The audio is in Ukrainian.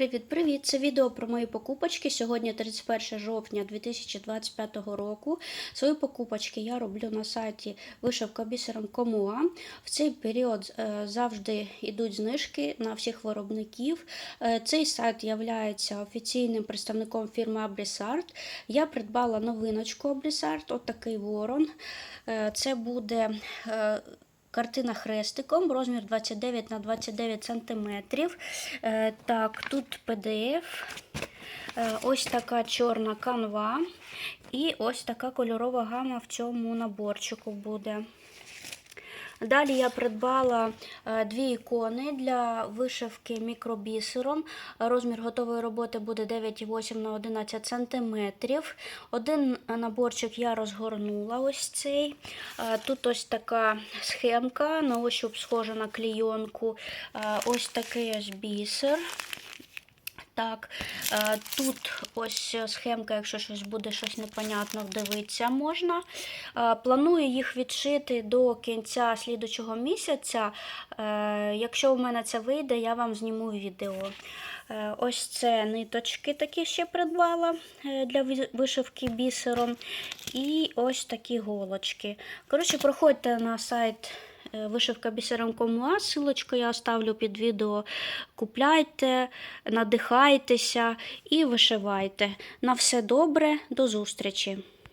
Привіт-привіт! Це відео про мої покупочки. Сьогодні 31 жовтня 2025 року. Свої покупочки я роблю на сайті вишивка бісером Комуа. В цей період е, завжди йдуть знижки на всіх виробників. Е, Цей сайт є офіційним представником фірми Abrisart. Я придбала новиночку Abrisart, от такий ворон. Е, Це буде. Картина хрестиком, розмір 29 на 29 сантиметрів. Е, Так, тут PDF, е, ось така чорна канва і ось така кольорова гама в цьому наборчику буде. Далі я придбала е, дві ікони для вишивки мікробісером. Розмір готової роботи буде 9,8 на 11 см. Один наборчик я розгорнула ось цей. Е, Тут ось така схемка, на ощуп схожа на клійонку. Е, Ось такий ось бісер. Так, е, тут ось схемка, якщо щось буде щось непонятно, дивитися можна. Е, Планую їх відшити до кінця слідучого місяця. Е, Якщо у мене це вийде, я вам зніму відео. Ось це ниточки такі ще придбала для вишивки бісером. І ось такі голочки. Коротше, проходьте на сайт вишивка бісером Комуа. Силочку я оставлю під відео. Купляйте, надихайтеся і вишивайте. На все добре, до зустрічі!